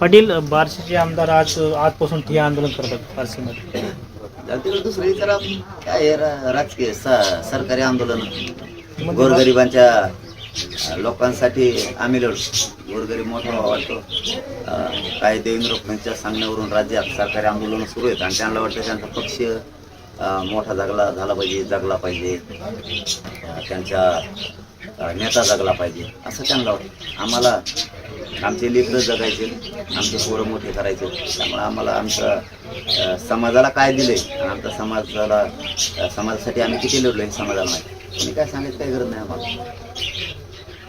पाटील बार्शीचे आमदार आज आजपासून ठिय्या आंदोलन करतात बार्शीमध्ये. तिकडे दुसरं काय रा- राजकीय स- सरकारी आंदोलन. गोरगरिबांच्या अं, लोकांसाठी आम्ही लढू. गोरगरीब मोठा व्हावा वाटतो. अं, काही देवेंद्र फडणवीसच्या सांगण्यावरून राज्यात सरकारी आंदोलन सुरू आहेत आणि त्यांना वाटतं त्यांचा पक्ष अं, मोठा जगला झाला पाहिजे जगला पाहिजे. अं, त्यांच्या अं, नेता जगला पाहिजे. असं त्यांना वाटतं. आम्हाला आमचे लेकरं जगायचे आमचे पोरं मोठे करायचे. त्यामुळे आम्हाला आमचं समाजाला काय दिले आणि आमच्या समाजाला समाजासाठी आम्ही किती लढलो हे समाजाला माहिती कोणी काय सांगायचं काही गरज नाही आम्हाला.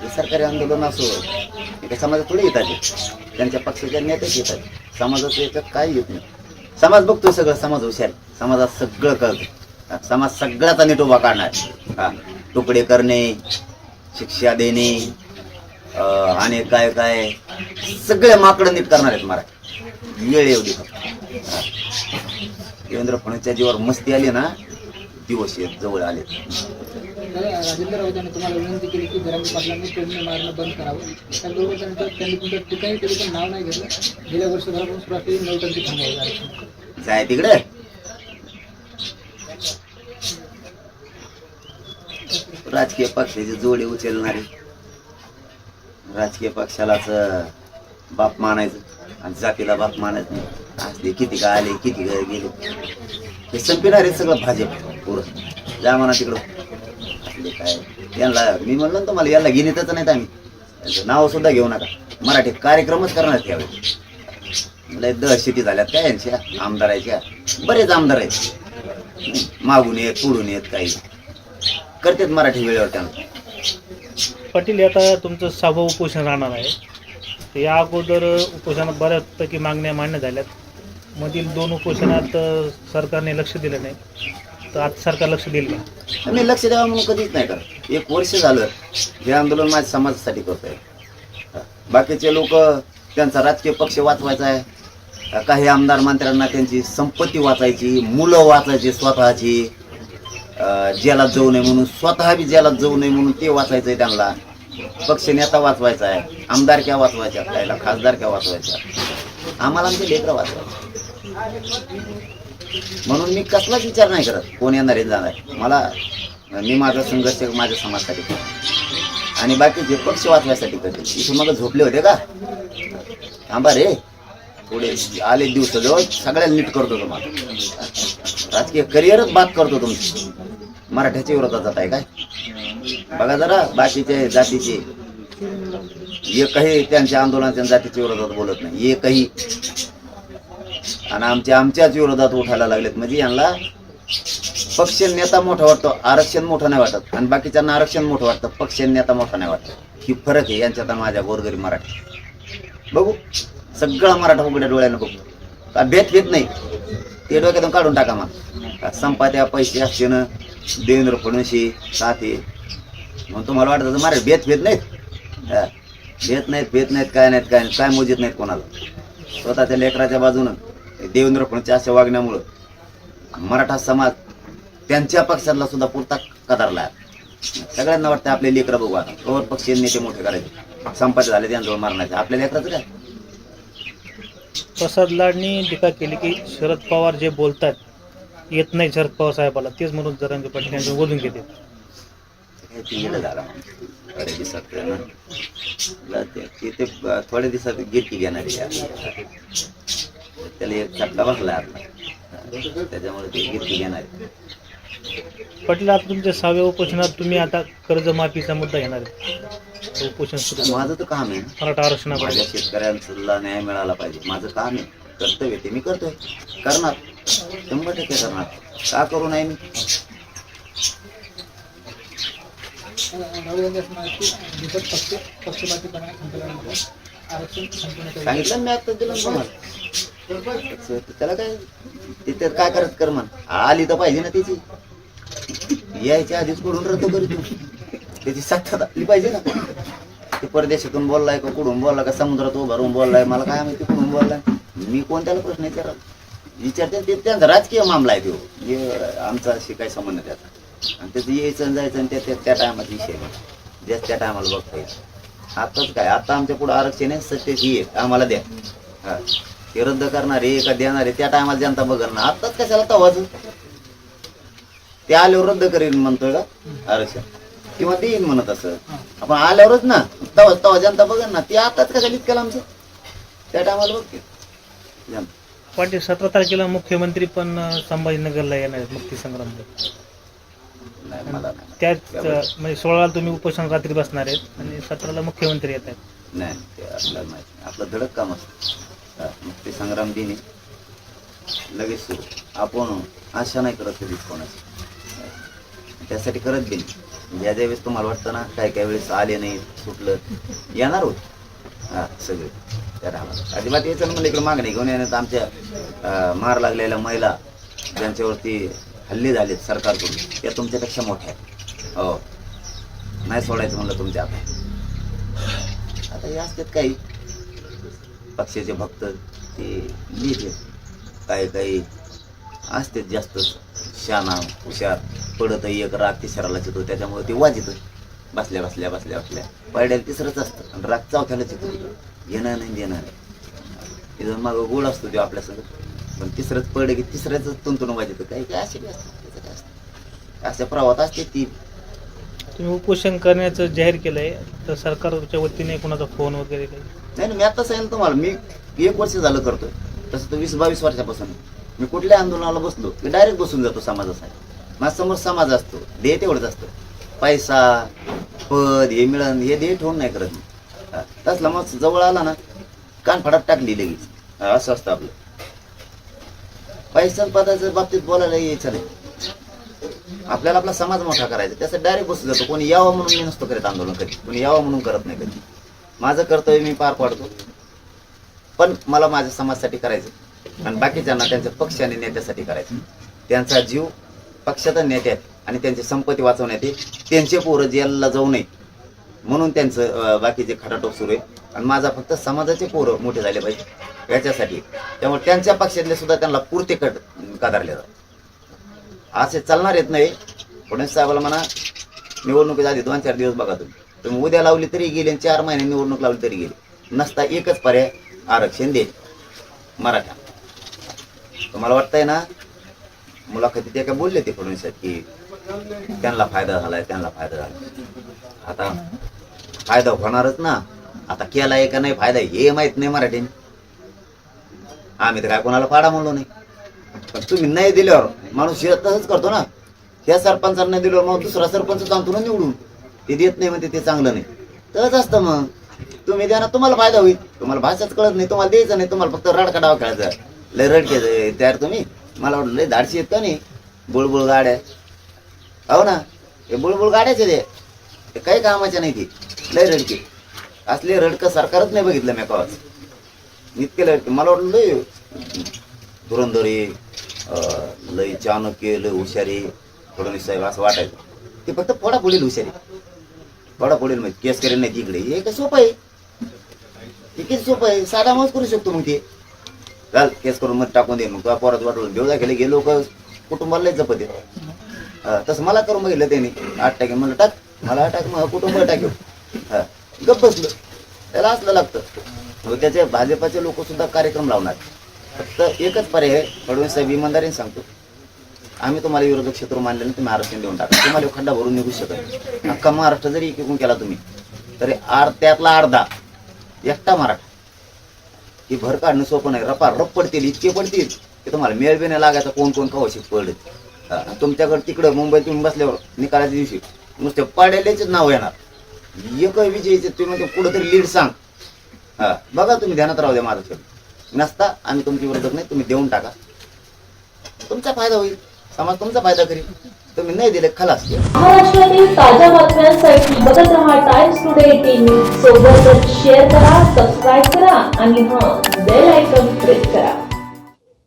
हे सरकारी आंदोलन असो हे समाजात थोडे येतात त्यांच्या पक्षाच्या नेत्याच येतात. समाजाचं याच्यात काय येत नाही. समाज बघतो सगळं समाज हुशार समाजात सगळं कळतं समाज सगळ्याचा नीट उभा काढणार हा तुकडे करणे शिक्षा देणे आणि काय काय? सगळे माकडं नीट करणार आहेत मराठी वेळ एवढी फक्त. देवेंद्र फडणवीसच्या जीवावर मस्ती आली ना दिवस येत जवळ आले. राजेंद्र राऊतांनी तुम्हाला विनंती केली की जरांगे पाटलांनी टोमणे मारणं बंद करावं. त्याबरोबर त्यांचं त्यांनी तुमचं टीकाही केली पण नाव नाही घेतलं. गेल्या वर्षभरापासून सुरू असलेली नवटंकी थांबवावी आरक्षण जाय तिकडे. राजकीय पक्षाची जोडी उचलणारी. राजकीय पक्षालाच बाप मानायचं आणि जातीला बाप मानायचं नाही. असले किती का आले किती का गेले. हे संपिणार आहे सगळं भाजप पुरं. जा म्हणा तिकडं. असले काय? यांना मी म्हणलं ना तुम्हाला याला गिनीतच नाहीत आम्ही. त्यांचं नाव सुद्धा घेऊ नका. मराठी कार्यक्रमच करणार त्यावेळी लय दहशती झाल्यात काय यांच्या? आमदाराच्या बरेच आमदार आहेत. मागून येत पुढून येत काही. करतात मराठी वेळेवर त्यांना. पाटील आता तुमचं सहावं उपोषण राहणार आहे. या अगोदर उपोषणात बऱ्याचपैकी मागण्या मान्य झाल्यात. मधील दोन उपोषणात सरकारने लक्ष दिलं नाही. तर आज सरकार लक्ष देईल का? मी लक्ष द्यावं म्हणून कधीच नाही करत. एक वर्ष झालं हे आंदोलन माझ्या समाजासाठी करतोय. बाकीचे लोक त्यांचा राजकीय पक्ष वाचवायचा आहे. काही आमदार मंत्र्यांना त्यांची संपत्ती वाचायची मुलं वाचायची स्वतःची. जेलात जाऊ नये म्हणून स्वतः बी जेलात जाऊ नये म्हणून ते वाचायचंय त्यांना. पक्ष नेता वाचवायचा आहे आमदार क्या वाचवायच्या त्याला खासदारक्या वाचवायच्या आम्हाला आमचे लेकरं वाचवायचे. म्हणून मी कसलाच विचार नाही करत कोण येणार आहे जाणार. आहे. मला मी माझा संघर्ष माझ्या समाजासाठी करतो आणि बाकीचे पक्ष वाचवायसाठी करते इथे मग झोपले होते का? थांबा रे. थोडे आले दिवस जवळ सगळ्या नीट करतो तुम्हाला. राजकीय करिअरच बात करतो तुमची. मराठ्याच्या विरोधात जात आहे काय? बघा जरा बाकीचे जातीचे. एकही त्यांच्या आंदोलनाच्या जातीच्या विरोधात बोलत नाही. एकही. आणि आमच्या आमच्याच विरोधात उठायला लागलेत. म्हणजे यांना पक्ष नेता मोठा वाटतो आरक्षण मोठं नाही वाटत. आणि बाकीच्यांना आरक्षण मोठं वाटतं पक्ष नेता मोठा नाही वाटत. ही फरक आहे यांच्यात माझ्या गोरगरी मराठी. बघू. सगळा मराठा उघड्या डोळ्यानं बघू. का भेट घेत नाही? ते डोक्यातून काढून टाका मग. संपात्या पैसे असते देवेंद्र फडणवीस साथे मग तुम्हाला वाटतं तर मराठी भेट भेट नाहीत? हा. भेट नाहीत भेत नाहीत काय नाहीत काय नाहीत काय मोजित नाहीत कोणाला? स्वतःच्या लेकराच्या बाजूनं देवेंद्र फडणवीसच्या अशा वागण्यामुळं मराठा समाज त्यांच्या पक्षातला सुद्धा पुरता कदारला सगळ्यांना वाटतं आपले लेकरं बघू आता. कवर पक्षीय नेते मोठे करायचे. संपादे झाले त्यांजवळ मारण्याचे. आपल्या लेकराचं काय? प्रसाद लाडनी टीका केली की शरद पवार जे बोलतात येत नाही शरद पवार साहेबाला. तेच म्हणून जरांगे पाटील यांचं बोलून घेते. हे येडं झालं. थोड्या दिवसात ते ना. जाते. ते ते ब- थोड्या दिवसात गिरकी घेणार आहे. त्याला एक चटका बसला आता त्याच्यामुळे ते गिरकी घेणार. पाटील तुमच्या सहाव्या उपोषणात तुम्ही आता कर्जमाफीचा मुद्दा घेणार आहे उपोषण सुरू. माझं तर काम आहे मराठा आरक्षणाकडे माझ्या शेतकऱ्यांना न्याय मिळाला पाहिजे माझं काम आहे कर्तव्य ते मी करतोय करणार शंभर टक्के करणार का करू नाही मी गांधी दिसत पक्ष पक्षपातीपणा संकलनामध्ये आरक्षण सांगितलं मी आता दिलं तुम्हाला. त्याला काय तिथे काय करत कर म्हण. आली तर पाहिजे ना त्याची. यायच्या आधीच कुठून रद्द करू त्याची सत्ता आली पाहिजे ना. ते परदेशातून बोललाय का कुठून बोलला का समुद्रात उभारून बोललाय मला काय माहिती कुठून बोललाय. मी कोणत्याला प्रश्न विचारला विचारते ते त्यांचा राजकीय मामला आहे तो. हे आमचा अशी काही संबंध त्याचा. आणि त्याचं यायचं आणि जायचं आणि त्या त्या- त्या टायमात विषय नाही. ज्या त्या टायमाला बघता येईल आताच काय? आता आमच्या पुढे आरक्षण आहे सत्य ही आहे. आम्हाला द्या. हा. ते रद्द करणारे का देणारे त्या टायमाला जनता बघणार ना आताच कशाला तवाच? ते आल्यावर रद्द करेल म्हणतोय का? आरक्षण. किंवा देईन म्हणत असं. आपण आल्यावरच ना तवा तवा जनता बघ ना. ते आताच कशाला इतकं आमचं त्या टायमाला बघते जनता. पाटील सतरा तारखेला मुख्यमंत्री पण अं, संभाजीनगरला येणार आहेत मुक्ती संग्रामला त्याच म्हणजे सोळाला तुम्ही उपोषण रात्री बसणार आहेत आणि सतराला मुख्यमंत्री येत आहेत. नाही ते आपल्याला माहिती नाही. आपलं धडक काम असतं. हा, मग ते संग्राम दिनी लगेच सुरू. आपण आशा नाही करत कधीच कोणाची. त्यासाठी करत बी नाही म्हणजे ज्या ज्या वेळेस तुम्हाला वाटतं ना काय काय वेळेस आले नाही सुटलं येणार होत. हा सगळे. त्या राहणार. अजिबात यायचं म्हणलं इकडे मागणी घेऊन येण्यात आमच्या अं, मार लागलेल्या महिला ज्यांच्यावरती हल्ले झालेत सरकारकडून त्या तुमच्यापेक्षा मोठ्या आहेत. हो. नाही सोडायचं म्हणलं तुमच्या आता आता हे असतात काही पक्षाचे भक्त ते लिहिते. काही काही असते जास्त शाना हुशार पडत एक राग तिसऱ्याला चितो त्याच्यामुळे ते वाजित बसल्या बसल्या बसल्या बसल्या. पायड्याला तिसरंच असतं आणि राग चौथ्याला चितो घेणं नाही देणं नाही. तिथं मग गोड असतो तो आपल्या सगळं पण तिसरंच पडलं की तिसऱ्याच तुंतून वाजित काही काय असे असतं त्याचं काय असतं. अशा प्रवाहात असते ती. तुम्ही उपोषण करण्याचं जाहीर केलंय तर सरकारच्या वतीने कोणाचा फोन वगैरे काही? नाही नाही मी आता सांगेन तुम्हाला मी एक वर्ष झालं करतोय. तसं तर वीस बावीस वर्षापासून. मी कुठल्या आंदोलनाला बसलो की डायरेक्ट बसून जातो समाजासाठी. माझ्यासमोर समाज असतो ध्येय तेवढंच असतं. पैसा पद हे मिळन हे ध्येय ठेवून नाही करत मी. हा, तसला मग जवळ आला ना कानफडात टाकली लगेच. हा, असं असतं आपलं. पैसा पदाच्या बाबतीत बोलायला यायचं नाही आपल्याला आपला समाज मोठा करायचा. त्याचं डायरेक्ट बसून जातो. कोणी यावं म्हणून मी नसतो करत आंदोलन कधी. कोणी यावं म्हणून करत नाही कधी. माझं कर्तव्य मी पार पाडतो. पण मला माझ्या समाजासाठी करायचं. आणि बाकीच्यांना त्यांच्या पक्ष आणि नेत्यासाठी करायचं. त्यांचा जीव पक्षात नेत्यात आणि त्यांची संपत्ती वाचवण्यात येईल. त्यांचे पोरं जेलला जाऊ नये. म्हणून त्यांचं बाकीचे खटाटोप सुरू आहे. आणि माझा फक्त समाजाचे पोरं मोठे झाले पाहिजे. याच्यासाठी. त्यामुळे त्यांच्या पक्षातले सुद्धा त्यांना पुरते कट कदारले जातात. असे चालणार येत नाही. फडणवीस साहेबाला म्हणा निवडणुकीच्या आधी दोन चार दिवस बघा तुम्ही. तुम्ही उद्या लावली तरी गेली आणि चार महिने निवडणूक लावली तरी गेली. नसता एकच पर्याय आरक्षण दे. मराठा. तुम्हाला वाटतंय ना मुलाखतीत ते काय बोलले ते फडणवीस साहेब की त्यांना फायदा झालाय त्यांना फायदा झाला आता फायदा होणारच ना. आता केलाय का नाही फायदा हे माहीत नाही मराठीने. आम्ही तर काय कोणाला फाडा म्हणलो नाही. पण तुम्ही नाही दिल्यावर माणूस हे तसंच करतो ना. ह्या सरपंचांना नाही दिल्यावर मग दुसरा सरपंच आणतो ना निवडून. ते देत नाही म्हणते ते चांगलं नाही. तसंच असतं मग. तुम्ही द्या ना तुम्हाला फायदा होईल. तुम्हाला भाषाच कळत नाही तुम्हाला द्यायचं नाही तुम्हाला फक्त रडका डाव खेळायचा लय रडके तयार तुम्ही. मला वाटलं लय धाडशी येत नाही? बुळबुळ गाड्या. हो ना? हे बुळबुळ गाड्याचे ते ते काही कामाच्या नाही ती. लय रडके. असले रडकं सरकारच नाही बघितलं मी इतके लय मला वाटलं लय धुरंधरी लय चाणक्य लय हुशारी फडणवीस साहेब असं वाटायचं. ते फक्त पडा पडेल हुशारी. पडा पडेल म्हणजे केस करेल नाही तिकडे. हे काय सोपं आहे? ते किती सोपं आहे? साधा माणूस करू शकतो मग ते. घाल केस करून मग टाकून दे. मग तुला पोरात वाटवून देऊ गेले गेलो का कुटुंबाला लय जपत तसं मला करून बघितलं त्यांनी. आठ टाके म्हणलं टाक. मला टाक मग कुटुंब टाकेव हा गप्प बसलं. त्याला असलं लागतं. मग त्याचे भाजपाचे लोक सुद्धा कार्यक्रम लावणार. फक्त एकच पर्याय फडणवीस साहेब इमानदारीने सांगतो. आम्ही तुम्हाला विरोधक क्षेत्र मानले तुम्ही आरक्षण देऊन टाका. तुम्हाला खड्डा भरून निघू शकत अख्खा महाराष्ट्र जरी एकूण केला तुम्ही तरी आर त्यातला अर्धा एकटा मराठा ही भर काढणं सोपं नाही. रपा रप पडतील इतके पडतील की तुम्हाला मेळ बी नाही लागायचा कोण कोण कवशी पडत तुमच्याकडे तिकडं मुंबईत तुम्ही बसल्यावर निकालाच्या दिवशी नुसते पाड्यालेच नाव येणार. एक विजयचे तुम्ही म्हणते कुठंतरी लीड सांग. हा बघा तुम्ही ध्यानात राहू द्या माझं नसता आम्ही तुमची विरोधक नाही तुम्ही देऊन टाका. तुमचा फायदा होईल. समाज तुमचा फायदा करील. तुम्ही नाही दिले खलास महाराष्ट्रातील ताज्या बातम्यांसाठी बघत रहा टाइम्स टुडे टीव्ही सोबतच शेअर करा सबस्क्राईब करा आणि हा बेल आयकॉन प्रेस करा.